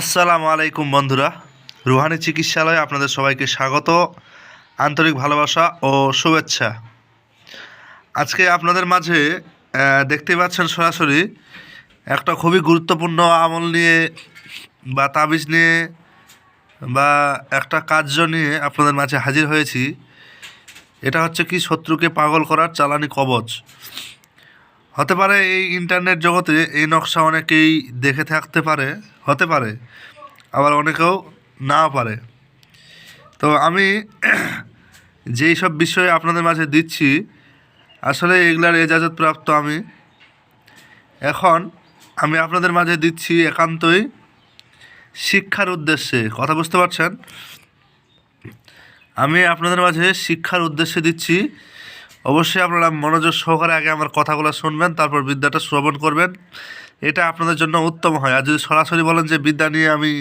আসসালামু আলাইকুম বন্ধুরা। রুহানি চিকিৎসালয়ে আপনাদের সবাইকে স্বাগত। আন্তরিক ভালোবাসা ও শুভেচ্ছা। আজকে আপনাদের মাঝে আহ, দেখতেই পাচ্ছেন সরাসরি একটা খুবই গুরুত্বপূর্ণ আমল নিয়ে বা তাবিজ নিয়ে বা একটা কার্য নিয়ে আপনাদের মাঝে হাজির হয়েছি। এটা হচ্ছে কি শত্রুকে পাগল করার চালানি কবচ। হতে পারে এই ইন্টারনেট জগতে এই নকশা অনেকেই দেখে থাকতে পারে, হতে পারে, আবার অনেকেও নাও পারে। তো আমি যেই সব বিষয়ে আপনাদের মাঝে দিচ্ছি, আসলে এগুলার এজাজত প্রাপ্ত আমি। এখন আমি আপনাদের মাঝে দিচ্ছি একান্তই শিক্ষার উদ্দেশ্যে, কথা বুঝতে পারছেন? আমি আপনাদের মাঝে শিক্ষার উদ্দেশ্যে দিচ্ছি অবশ্যই আপনারা মনোযোগ সহকারে আগে আমার কথাগুলো শুনবেন, তারপর বিদ্যাটা শ্রবণ করবেন। এটা আপনাদের জন্য উত্তম হয়। আর যদি সরাসরি বলেন যে বিদ্যা নিয়ে আমি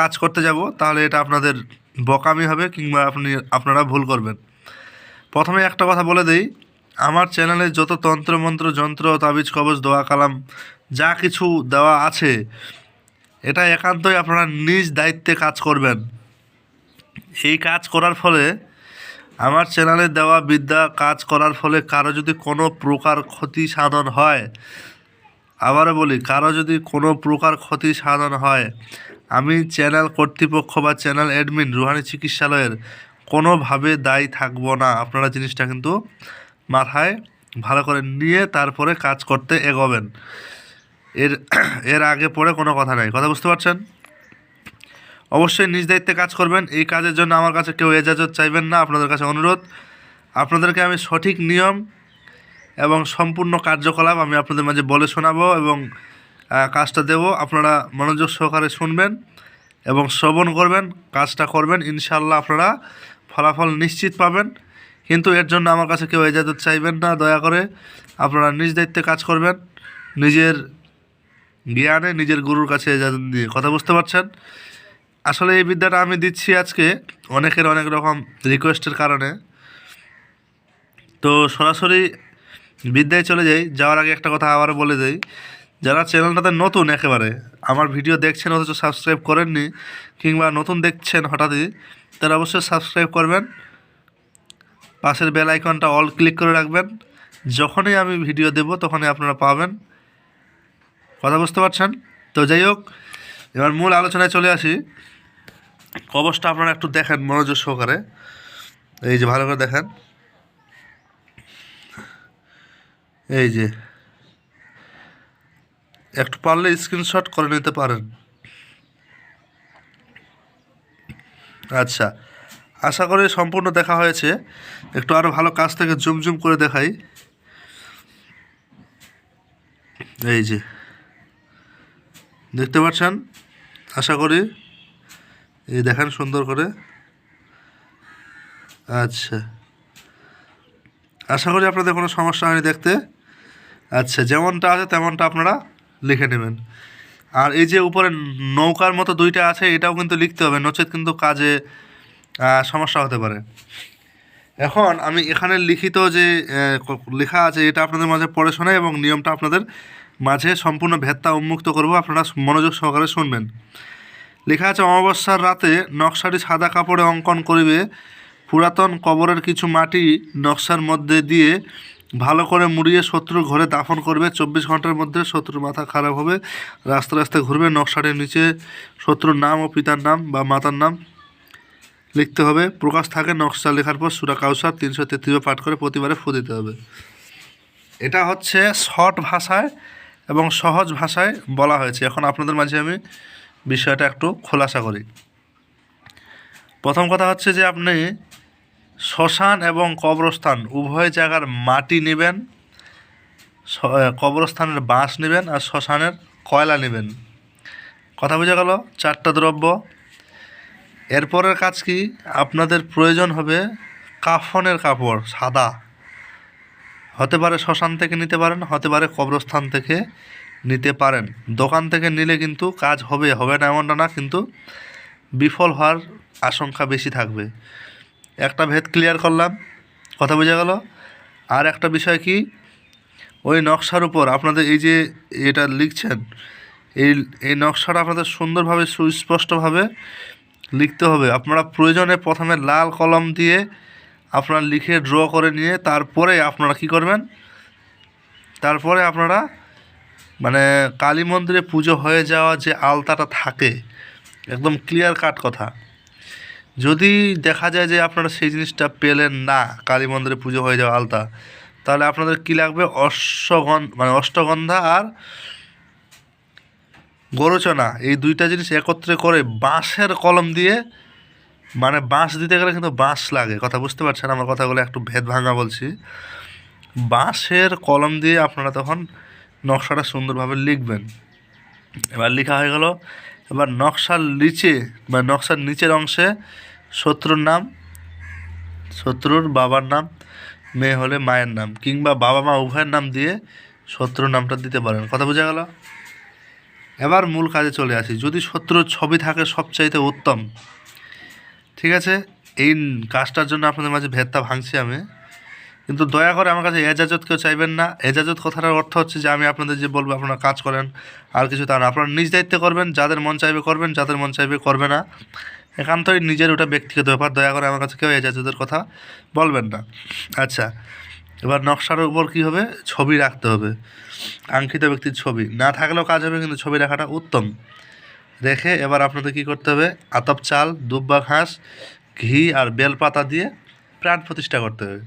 কাজ করতে যাব, তাহলে এটা আপনাদের বকামি হবে কিংবা আপনি, আপনারা ভুল করবেন। প্রথমে একটা কথা বলে দেই। আমার চ্যানেলে যত তন্ত্র, মন্ত্র, যন্ত্র, তাবিজ, কবজ, দোয়া, কালাম, যা কিছু দেওয়া আছে, এটা একান্তই আপনারা নিজ দায়িত্বে কাজ করবেন। এই কাজ করার ফলে আমার চ্যানেলে দেওয়া বিদ্যা কাজ করার ফলে কারও যদি কোনো প্রকার ক্ষতি সাধন হয়, আবারও বলি, কারও যদি কোনো প্রকার ক্ষতি সাধন হয়, আমি চ্যানেল কর্তৃপক্ষ বা চ্যানেল অ্যাডমিন রুহানি চিকিৎসালয়ের কোনোভাবে দায়ী থাকব না। আপনারা জিনিসটা কিন্তু মাথায় ভালো করে নিয়ে তারপরে কাজ করতে এগোবেন। এর এর আগে পরে কোনো কথা নাই। কথা বুঝতে পারছেন? অবশ্যই নিজ দায়িত্বে কাজ করবেন। এই কাজের জন্য আমার কাছে কেউ এজাজত চাইবেন না। আপনাদের কাছে অনুরোধ, আপনাদেরকে আমি সঠিক নিয়ম এবং সম্পূর্ণ কার্যকলাপ আমি আপনাদের মাঝে বলে শোনাবো এবং কাজটা দেব। আপনারা মনোযোগ সহকারে শুনবেন এবং শ্রবণ করবেন, কাজটা করবেন। ইনশাল্লাহ আপনারা ফলাফল নিশ্চিত পাবেন। কিন্তু এর জন্য আমার কাছে কেউ এজাজত চাইবেন না। দয়া করে আপনারা নিজ দায়িত্বে কাজ করবেন। নিজের জ্ঞানে, নিজের গুরুর কাছে এজাজত দিয়ে কথা বুঝতে পারছেন? আসলে এই বিদ্যাটা আমি দিচ্ছি আজকে অনেকের অনেক রকম রিকোয়েস্টের কারণে। তো সরাসরি বিদ্যায় চলে যাই, যাওয়ার আগে একটা কথা আবারও বলে দেই। যারা চ্যানেলটাতে নতুন একেবারে, আমার ভিডিও দেখছেন অথচ সাবস্ক্রাইব করেননি কিংবা নতুন দেখছেন হঠাৎই, তারা অবশ্যই সাবস্ক্রাইব করবেন। পাশের বেল আইকনটা অল ক্লিক করে রাখবেন। যখনই আমি ভিডিও দেব তখনই আপনারা পাবেন। কথা বুঝতে পারছেন? তো যাই হোক, এবার মূল আলোচনায় চলে আসি। কবচটা আপনারা একটু দেখেন, মনোযোগ সহকারে। এই যে ভালো করে দেখেন। এই যে। একটু পারলে স্ক্রিনশট করে নিতে পারেন। আচ্ছা আশা করি সম্পূর্ণ দেখা হয়েছে। একটু আরও ভালো কাজ থেকে জুম জুম করে দেখাই। এই যে। দেখতে পাচ্ছেন? আশা করি এই দেখেন সুন্দর করে। আচ্ছা। আশা করি আপনাদের কোনো সমস্যা হয়নি দেখতে। আচ্ছা যেমনটা আছে তেমনটা আপনারা লিখে নেবেন। আর এই যে উপরে নৌকার মতো দুইটা আছে, এটাও কিন্তু লিখতে হবে। নচেত কিন্তু কাজে সমস্যা হতে পারে। এখন আমি এখানে লিখিত যে লেখা আছে, এটা আপনাদের মাঝে পড়ে শোনাই এবং নিয়মটা আপনাদের মাঝে সম্পূর্ণ ভেত্তা উন্মুক্ত করব। আপনারা মনোযোগ সহকারে শুনবেন। লেখা আছে, অমাবস্যার রাতে নকশাটি সাদা কাপড়ে অঙ্কন করিবে। পুরাতন কবরের কিছু মাটি নকশার মধ্যে দিয়ে ভালো করে মুড়িয়ে শত্রুর ঘরে দাফন করবে। চব্বিশ ঘণ্টার মধ্যে শত্রুর মাথা খারাপ হবে। রাস্তা রাস্তায় ঘুরবে। নকশাটির নিচে শত্রুর নাম ও পিতার নাম বা মাতার নাম লিখতে হবে। প্রকাশ থাকে নকশা লেখার পর সুরা কাউসার তিনশো তেত্রিশ পাঠ করে প্রতিবারে ফু দিতে হবে। এটা হচ্ছে শর্ট ভাষায় এবং সহজ ভাষায় বলা হয়েছে। এখন আপনাদের মাঝে আমি বিষয়টা একটু খোলাসা করি। প্রথম কথা হচ্ছে যে আপনি শ্মশান এবং কবরস্থান উভয় জায়গার মাটি নেবেন কবরস্থানের বাঁশ নেবেন আর শ্মশানের কয়লা নেবেন। কথা বোঝা গেল? চারটা দ্রব্য। এরপরের কাজ কি? আপনাদের প্রয়োজন হবে কাফনের কাপড়, সাদা। হতে পারে শ্মশান থেকে নিতে পারেন, হতে পারে কবরস্থান থেকে নিতে পারেন। দোকান থেকে নিলে কিন্তু কাজ হবে হবে না এমনটা না, কিন্তু বিফল হওয়ার আশঙ্কা বেশি থাকবে। একটা ভেদ ক্লিয়ার করলাম, কথা বোঝা গেল? আর একটা বিষয় কি? ওই নকশার উপর আপনাদের এই যে এটা লিখছেন, এই এই নকশাটা আপনাদের সুন্দরভাবে, সুস্পষ্টভাবে লিখতে হবে। আপনারা প্রয়োজনে প্রথমে লাল কলম দিয়ে আপনারা লিখে ড্র করে নিয়ে তারপরে আপনারা কি করবেন? তারপরে আপনারা মানে কালী মন্দিরে পুজো হয়ে যাওয়া যে আলতাটা থাকে, একদম ক্লিয়ার কাট কথা। যদি দেখা যায় যে আপনারা সেই জিনিসটা পেলেন না, কালী মন্দিরে পুজো হয়ে যাওয়া আলতা, তাহলে আপনাদের কী লাগবে? অশ্বগন্ধ মানে অষ্টগন্ধা আর গরচনা। এই দুইটা জিনিস একত্রে করে বাঁশের কলম দিয়ে মানে বাঁশ দিতে গেলে কিন্তু বাঁশ লাগে। কথা বুঝতে পারছেন? আমার কথাগুলো একটু ভেদ ভাঙা বলছি। বাঁশের কলম দিয়ে আপনারা তখন নকশাটা সুন্দরভাবে লিখবেন। এবার লেখা হয়ে গেল, এবার নকশার নিচে বা নকশার নিচের অংশে শত্রুর নাম, শত্রুর বাবার নাম, মেয়ে হলে মায়ের নাম কিংবা বাবা মা উভয়ের নাম দিয়ে শত্রুর নামটা দিতে পারেন। কথা বোঝা গেল? এবার মূল কাজে চলে আসি। যদি শত্রুর ছবি থাকে সবচাইতে উত্তম, ঠিক আছে? এই কাজটার জন্য আপনাদের মাঝে ভেদটা ভাঙছি আমি। কিন্তু দয়া করে আমার কাছে এজাজত কেউ চাইবেন না। এজাজত কথাটার অর্থ হচ্ছে যে আমি আপনাদের যে বলব, আপনারা কাজ করেন, আর কিছু তা না। আপনারা নিজ দায়িত্বে করবেন, যাদের মন চাইবে করবেন, যাদের মন চাইবে করবে না। একান্তই নিজের ওটা ব্যক্তিগত ব্যাপার। দয়া করে আমার কাছে কেউ এজাজতের কথা বলবেন না। আচ্ছা এবার নকশার উপর কী হবে? ছবি রাখতে হবে। আঙ্কিত ব্যক্তির ছবি। না থাকলেও কাজ হবে, কিন্তু ছবি রাখাটা উত্তম। রেখে এবার আপনাদের কী করতে হবে? আতপ চাল, দুব্বা ঘাস, ঘি আর বেলপাতা দিয়ে প্রাণ প্রতিষ্ঠা করতে হবে।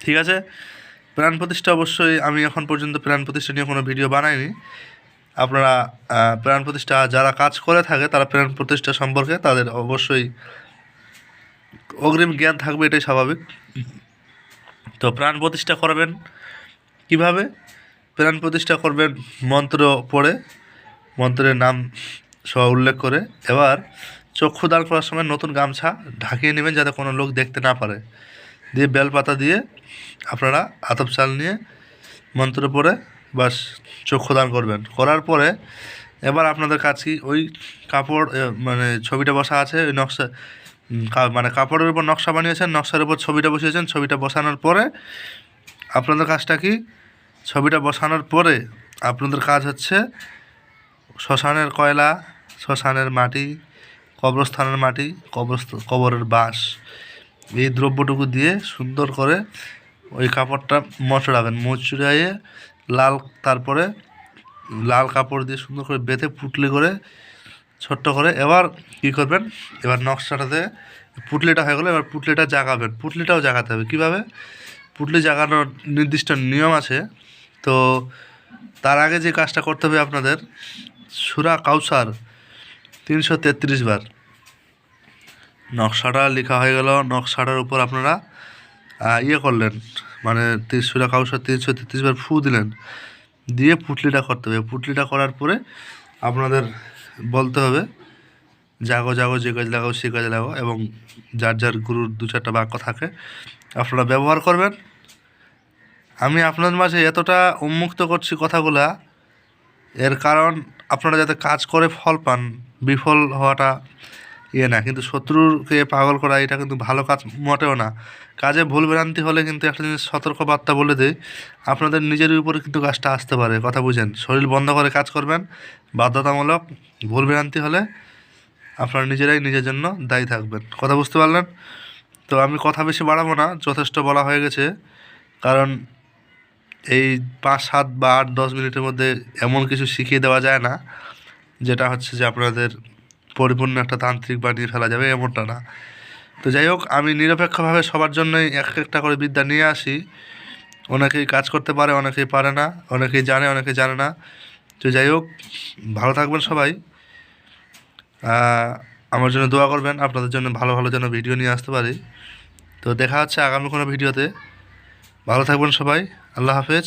ঠিক আছে? প্রাণ প্রতিষ্ঠা অবশ্যই, আমি এখন পর্যন্ত প্রাণ প্রতিষ্ঠা নিয়ে কোনো ভিডিও বানাইনি। আপনারা প্রাণ প্রতিষ্ঠা যারা কাজ করে থাকে, তারা প্রাণ প্রতিষ্ঠা সম্পর্কে তাদের অবশ্যই অগ্রিম জ্ঞান থাকবে, এটাই স্বাভাবিক। তো প্রাণ প্রতিষ্ঠা করবেন। কীভাবে? প্রাণ প্রতিষ্ঠা করবেন মন্ত্র পড়ে, মন্ত্রের নাম সহ উল্লেখ করে। এবার চক্ষু দান করার সময় নতুন গামছা ঢাকিয়ে নেবেন, যাতে কোনো লোক দেখতে না পারে। দিয়ে বেলপাতা দিয়ে আপনারা আতপ চাল নিয়ে মন্ত্র পরে বাস চক্ষু দান করবেন। করার পরে এবার আপনাদের কাছে কি? ওই কাপড় মানে ছবিটা বসা আছে, ওই নকশা মানে কাপড়ের উপর নকশা বানিয়েছেন, নকশার উপর ছবিটা বসিয়েছেন, ছবিটা বসানোর পরে আপনাদের কাজটা কি? ছবিটা বসানোর পরে আপনাদের কাজ হচ্ছে শ্মশানের কয়লা, শ্মশানের মাটি, কবরস্থানের মাটি, কবরস্থ, কবরের বাঁশ। এই দ্রব্যটুকু দিয়ে সুন্দর করে ওই কাপড়টা মচড়াবেন মচড়াইয়ে লাল তারপরে লাল কাপড় দিয়ে সুন্দর করে বেঁধে পুটলি করে ছোট্ট করে এবার কী করবেন? এবার নকশাটাতে পুটলিটা হয়ে গেলো এবার পুটলিটা জাগাবেন। পুটলিটাও জাগাতে হবে। কীভাবে? পুটলি জাগানোর নির্দিষ্ট নিয়ম আছে। তো তার আগে যে কাজটা করতে হবে আপনাদের, সুরা কাউসার তিনশো তেত্রিশ বার। নকশাটা লেখা হয়ে গেল। নকশাটার উপর আপনারা ইয়ে করলেন। মানে তি- সুরা কাউসার তিনশো তেত্রিশ বার ফু দিলেন। দিয়ে পুটলিটা করতে হবে। পুটলিটা করার পরে আপনাদের বলতে হবে, জাগো জাগো, যে কাজ লাগাও, সে কাজে লাগাও এবং যার যার গুরুর দু চারটা বাক্য থাকে, আপনারা ব্যবহার করবেন। আমি আপনাদের মাঝে এতটা উন্মুক্ত করছি কথাগুলা, এর কারণ আপনারা যাতে কাজ করে ফল পান, বিফল হওয়াটা ইয়ে না, কিন্তু শত্রুকে পাগল করা এটা কিন্তু ভালো কাজ মোটেও না। কাজে ভুল ভ্রান্তি হলে কিন্তু একটা জিনিস সতর্কবার্তা বলে দেয় আপনাদের নিজের উপরে কিন্তু কাজটা আসতে পারে, কথা বুঝেন। শরীর বন্ধ করে কাজ করবেন, বাধ্যতামূলক, ভুল ভ্রান্তি হলে আপনারা নিজেরাই নিজের জন্য দায়ী থাকবেন। কথা বুঝতে পারলেন? তো আমি কথা বেশি বাড়াবো না, যথেষ্ট বলা হয়ে গেছে, কারণ এই পাঁচ, সাত বা আট, দশ মিনিটের মধ্যে এমন কিছু শিখিয়ে দেওয়া যায় না, যেটা হচ্ছে যে আপনাদের পরিপূর্ণ একটা তান্ত্রিক বানিয়ে ফেলা যাবে, এমনটা না। তো যাই হোক, আমি নিরপেক্ষভাবে সবার জন্যই এক একটা করে বিদ্যা নিয়ে আসি। অনেকেই কাজ করতে পারে, অনেকেই পারে না, অনেকেই জানে, অনেকে জানে না। তো যাই হোক, ভালো থাকবেন সবাই। আমার জন্য দোয়া করবেন, আপনাদের জন্য ভালো ভালো যেন ভিডিও নিয়ে আসতে পারি। তো দেখা হচ্ছে আগামী কোনো ভিডিওতে। ভালো থাকবেন সবাই, আল্লাহ হাফেজ।